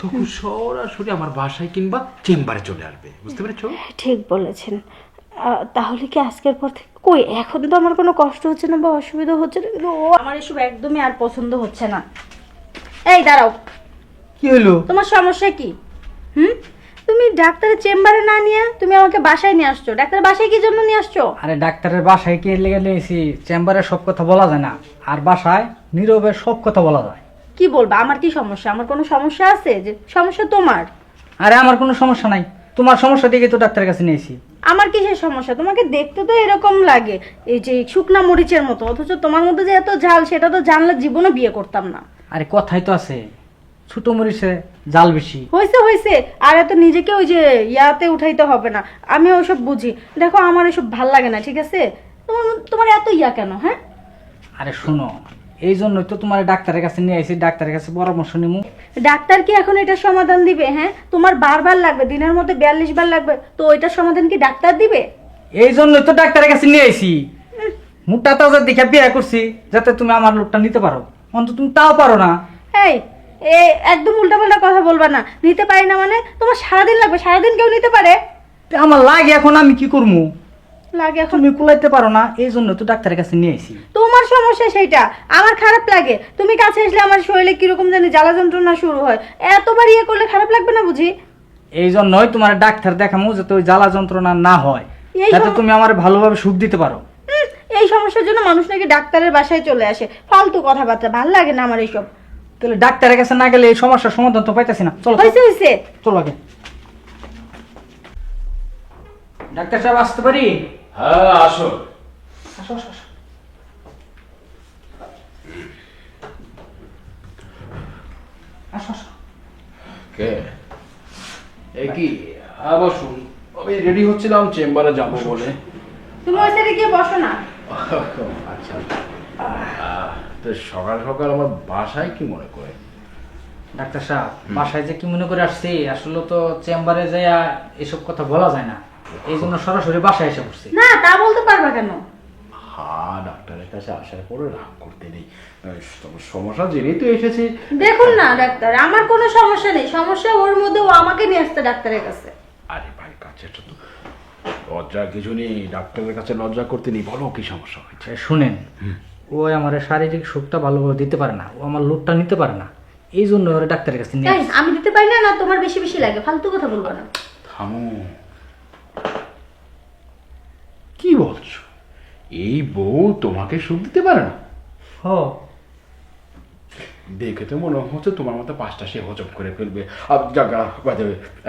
তখন সরাসরি আমার বাসায় কিংবা চেম্বারে চলে আসবে। বুঝতে পেরেছ? ঠিক বলেছেন। তাহলে কি আজকের পর থেকে কই এখন তো আমার কোনো কষ্ট হচ্ছে না বা অসুবিধা হচ্ছে না কিন্তু ও আমার এসব একদমই আর পছন্দ হচ্ছে না। এই দাঁড়াও। কি হলো? তোমার সমস্যা কি? হুম? তুমি ডাক্তারের চেম্বারে না নিয়ে তুমি আমাকে বাসায় নিয়ে আসছো। ডাক্তার বাসায় কি জন্য নিয়ে আসছো? আরে ডাক্তারের বাসায় কে লেগে নিয়েছি চেম্বারে সব কথা বলা যায় না। আর বাসায় নীরবে সব কথা বলা যায়। কি বলবা? আমার কি সমস্যা? আমার কোনো সমস্যা আছে? যে সমস্যা তোমার? আরে আমার কোনো সমস্যা নাই। তোমার সমস্যা দেখে তো ডাক্তারের কাছে নিয়েছি। আমার কিসের সমস্যা? তোমাকে দেখতে তো এরকম লাগে। এই যে শুকনা মরিচের মতো অথচ তোমার মধ্যে যে এত ঝাল সেটা তো জানলে জীবনে বিয়ে করতাম না। আরে কথাই তো আছে। ছোট মরিচে জাল বেশি। হয়েছে হয়েছে আর এত নিজেকে ওই যে ইয়াতে উঠাইতে হবে না। আমি ওসব বুঝি। দেখো আমার এসব ভালো লাগে না ঠিক আছে? তোমার তোমার এত ইয়া কেন হ্যাঁ? আরে শোনো। এই জন্যই তো তোমার ডাক্তারের কাছে নিয়ে আইছি ডাক্তারের কাছে পরামর্শ নিমু। ডাক্তার কি এখন এটা সমাধান দিবে হ্যাঁ? তোমার বারবার লাগবে দিনের মধ্যে বিয়াল্লিশ বার লাগবে তো ওইটার সমাধান কি ডাক্তার দিবে? এই জন্যই তো ডাক্তারের কাছে নিয়ে আইছি। মুখটা তাজা দেখে বিয়ে করছি যাতে তুমি আমার লোকটা নিতে পারো। অন্তত তুমি তাও পারো না। এই এ একদম উল্টাপাল্টা কথা বলবা না। নিতে পারি না মানে তোমার সারাদিন লাগবে সারাদিন কেউ নিতে পারে? তা আমার লাগে এখন আমি কি করব লাগে এখন। তুমি কুলাইতে পারো না এই জন্য তো ডাক্তারের কাছে নিয়ে আইছি। তোমার সমস্যা সেইটা আমার খারাপ লাগে। তুমি কাছে আসলে আমার শরীরে কীরকম জানি জ্বালা যন্ত্রণা শুরু হয়। এতবার ইয়ে করলে খারাপ লাগবে না বুঝি? এই জন্যই তোমার ডাক্তার দেখামু যাতে ওই জ্বালা যন্ত্রণা না হয়। এই যাতে সম- তুমি আমার ভালোভাবে সুখ দিতে পারো। হুম, এই সমস্যার জন্য মানুষ নাকি ডাক্তারের বাসায় চলে আসে। ফালতু কথাবার্তা ভালো লাগে না আমার এইসব। তাহলে ডাক্তারের কাছে না গেলে এই সমস্যার সমাধান তো পাইতেছি না। চলো হয়েছে হয়েছে চলো আগে। ডাক্তার সাহেব আসতে পারি? হ্যাঁ আসো। আসো আসো আসো। আসো আসো। কে? এ কি? হ্যাঁ বসুন। আমি রেডি হচ্ছিলাম চেম্বারে যাব বলে। তুমি ওই সাইডে গিয়ে বসো না। আচ্ছা আহ, তো সকাল সকাল আমার বাসায় কি মনে করে? ডাক্তার সাহেব বাসায় যে কি মনে করে আসছি আসলে তো চেম্বারে যাইয়া এসব কথা বলা যায় না। এই জন্য সরাসরি বাসায় এসে পড়ছি। না তা বলতে পারবা কেন? হ্যাঁ ডাক্তারের কাছে আসার পরে রাগ করতে নেই। সমস্যা জেনেই তো এসেছি। দেখুন না ডাক্তার আমার কোনো সমস্যা নেই। সমস্যা ওর মধ্যে ও আমাকে নিয়ে আসতে ডাক্তারের কাছে। আরে ভাই কাছে তো লজ্জা কিছু নেই। ডাক্তারের কাছে লজ্জা করতে নেই। বলো কি সমস্যা হয়েছে? আচ্ছা, শুনেন ও আমার শারীরিক সুখটা ভালোভাবে দিতে পারে না। ও আমার লোডটা নিতে পারে না। এই জন্য ওরা ডাক্তারের কাছে নিয়ে আমি দিতে পারি না না তোমার বেশি বেশি লাগে। ফালতু কথা বলব না। থামো কি বলছো এই বউ তোমাকে সুখ দিতে পারে না। হ। দেখে তো মনে হচ্ছে তোমার মতো পাঁচটা সে হজম করে ফেলবে।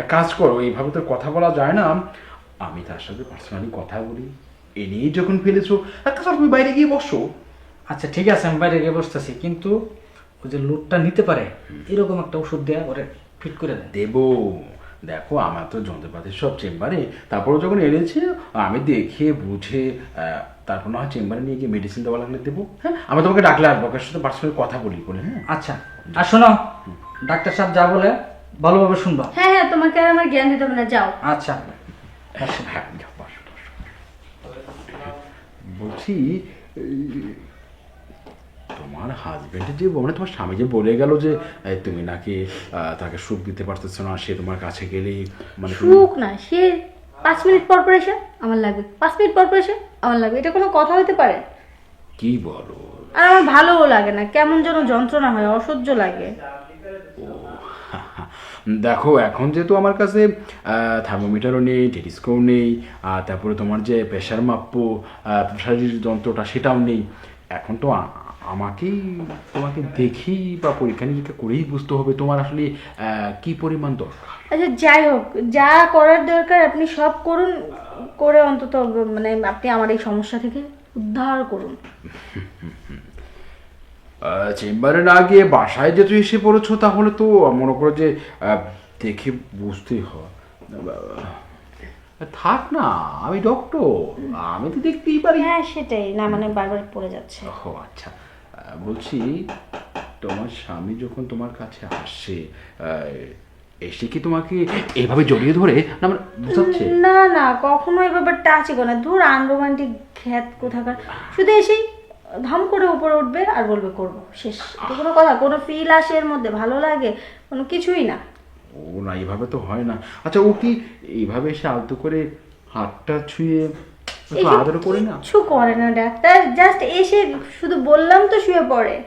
কাজ করো এইভাবে তো কথা বলা যায় না। আমি তার সাথে পার্সোনালি কথা বলি। এ নিয়েই যখন ফেলেছো এক কাজ তুমি বাইরে গিয়ে বসো। আচ্ছা ঠিক আছে আমি বাইরে গিয়ে বসতেছি কিন্তু ওই যে লোডটা নিতে পারে এরকম একটা ওষুধ দেয়া ওরে ফিট করে দেবো। দেখো আমার তো যন্ত্রপাতি সব চেম্বারে। তারপরে যখন এনেছে আমি দেখে বুঝে তারপর না হয় চেম্বারে নিয়ে গিয়ে মেডিসিন দেওয়া লাগলে দেবো। হ্যাঁ আমি তোমাকে ডাকলে আসব ওর সাথে পার্সোনালি কথা বলি বলে হ্যাঁ? আচ্ছা আর শোনো ডাক্তার সাহেব যা বলে ভালোভাবে শুনবা। হ্যাঁ হ্যাঁ তোমাকে আর আমার জ্ঞান দিতে হবে না যাও। আচ্ছা। হ্যাঁ। বলছি তোমার হাজবেন্ডের যে মানে তোমার স্বামী যে বলে গেল যে তুমি নাকি তাকে সুখ দিতে পারতেছো না সে তোমার কাছে গেলেই মানে সুখ না সে পাঁচ মিনিট পর পর এসে আমার লাগবে। পাঁচ মিনিট পর পর এসে আমার লাগবে। এটা কোনো কথা হতে পারে? কি বলো? আর আমার ভালোও লাগে না। কেমন যেন যন্ত্রণা হয় অসহ্য লাগে। দেখো এখন যেহেতু আমার কাছে থার্মোমিটারও নেই টেলিস্কোপ নেই আর তারপরে তোমার যে প্রেশার মাপ্য প্রেশারির যন্ত্রটা সেটাও নেই। এখন তো আমাকেই তোমাকে দেখি বা পরীক্ষা নিরীক্ষা করেই বুঝতে হবে তোমার আসলে কি পরিমাণ দরকার। আচ্ছা যাই হোক যা করার দরকার আপনি সব করুন করে অন্তত মানে আপনি আমার এই সমস্যা থেকে উদ্ধার করুন। চেম্বারে না গিয়ে বাসায় যেহেতু এসে পড়েছো তাহলে তো মনে করো যে দেখে বুঝতেই হয় থাক না আমি ডক্টর আমি তো দেখতেই পারি। হ্যাঁ সেটাই না মানে বারবার পড়ে যাচ্ছে। ও আচ্ছা। বলছি তোমার স্বামী যখন তোমার কাছে আসে এসে কি তোমাকে এইভাবে জড়িয়ে ধরে? না মানে বোঝাচ্ছে। না না কখনো এভাবে টাচই করে না। ধুর আনরোমান্টিক খ্যাত কোথাকার। শুধু এসেই ধম করে উপরে উঠবে আর বলবে করব শেষ। এটা কোনো কথা কোনো ফিল আসে এর মধ্যে ভালো লাগে কোনো কিছুই না। ও না এইভাবে তো হয় না। আচ্ছা ও কি এইভাবে এসে আলতো করে হাতটা ছুঁয়ে একটু আদর করে না। কিচ্ছু করে না ডাক্তার জাস্ট এসে শুধু বললাম তো শুয়ে পড়ে।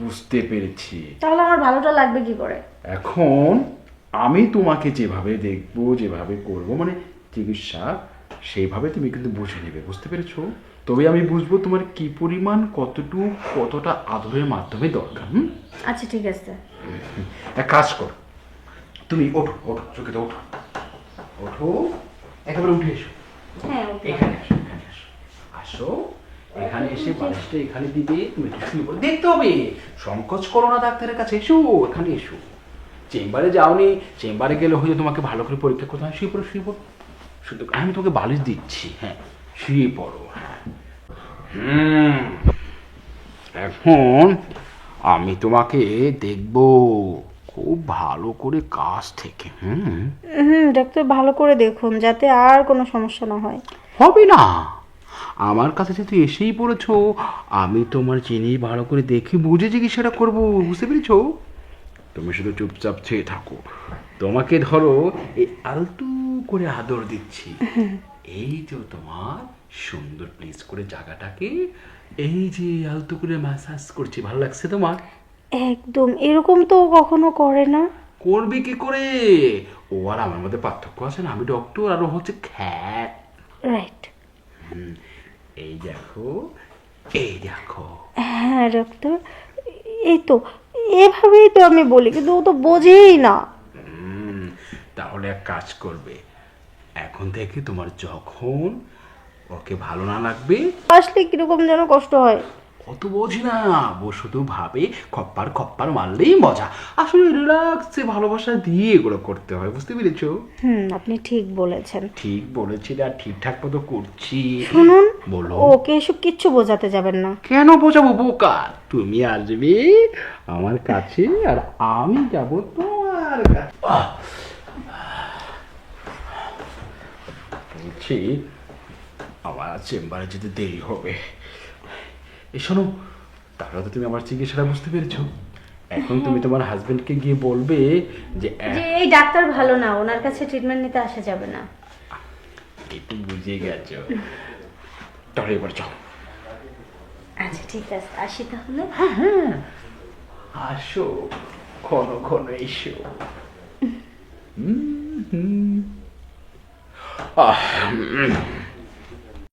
বুঝতে পেরেছি। তাহলে আমার ভালোটা লাগবে কি করে? এখন আমি তোমাকে যেভাবে দেখব যেভাবে করব মানে চিকিৎসা সেইভাবে তুমি কিন্তু বুঝে নেবে বুঝতে পেরেছ? তবে আমি বুঝব তোমার কি পরিমাণ কতটুকু কতটা আদরের মাধ্যমে দরকার হুম? আচ্ছা ঠিক আছে। এক কাজ কর। তুমি ওঠো ওঠো চোখে তো ওঠো। ওঠো একেবারে উঠে এসো। এখানে আসো এখানে আসো। আসো, এখানে এসে বালিশটা এখানে দিবে, তুমি একটু শুয়ে দেখতে হবে। সংকোচ করো না ডাক্তারের কাছে, এসো, এখানে এসো। চেম্বারে যাওনি, চেম্বারে গেলে হয়তো তোমাকে ভালো করে পরীক্ষা করতে হয় শুয়ে পড়ো শুয়ে পড়ো। শুধু আমি তোমাকে বালিশ দিচ্ছি হ্যাঁ। শুয়ে পড়ো হ্যাঁ। হুম, এখন আমি তোমাকে দেখব। খুব ভালো করে কাজ থেকে হুম? হুম ডাক্তার ভালো করে দেখুন যাতে আর কোনো সমস্যা না হয়। হবে না। আমার কাছে যেহেতু এসেই পড়েছো আমি তোমার চিনি ভালো করে দেখে বুঝে চিকিৎসাটা করব বুঝতে পেরেছ? তুমি শুধু চুপচাপ চেয়ে থাকো। তোমাকে ধরো এই আলতু করে আদর দিচ্ছি। এই যে তোমার সুন্দর প্লেস করে জায়গাটাকে এই যে আলতু করে ম্যাসাজ করছি ভালো লাগছে তোমার? একদম এরকম তো ও কখনো করে না। করবে কি করে? ও আর আমার মধ্যে পার্থক্য আছে না আমি ডক্টর আর ও হচ্ছে খ্যাট রাইট এই দেখো এই দেখো। হ্যাঁ ডক্টর এই তো এভাবেই তো আমি বলি কিন্তু ও তো বোঝেই না। তাহলে এক কাজ করবে এখন থেকে তোমার যখন ওকে ভালো না লাগবে আসলে কীরকম যেন কষ্ট হয়। অত বোঝে না? ও শুধু ভাবে খপ্পার খপ্পার মারলেই মজা। আসলে রিল্যাক্সে ভালোবাসা দিয়ে এগুলো করতে হয় বুঝতে পেরেছ? হুম আপনি ঠিক বলেছেন। ঠিক বলেছিলে আর ঠিকঠাক মতো করছি। শুনুন বলো। ওকে এসব কিচ্ছু বোঝাতে যাবেন না। কেন বোঝাবো বোকা? তুমি আসবে আমার কাছে আর আমি যাব তোমার কাছে। বলছি আমার চেম্বারে যেতে দেরি হবে। এই শোনো তাহলে তো তুমি আমার চিকিৎসাটা বুঝতে পেরেছ। এখন তুমি তোমার হাজবেন্ডকে গিয়ে বলবে যে যে এই ডাক্তার ভালো না ওনার কাছে ট্রিটমেন্ট নিতে আসা যাবে না। একটু বুঝে গেছো। তাহলে এবার যাও আচ্ছা ঠিক আছে আসি তাহলে। হ্যাঁ হ্যাঁ। আসো ঘন ঘন এসো। হুম, হুম। আহ,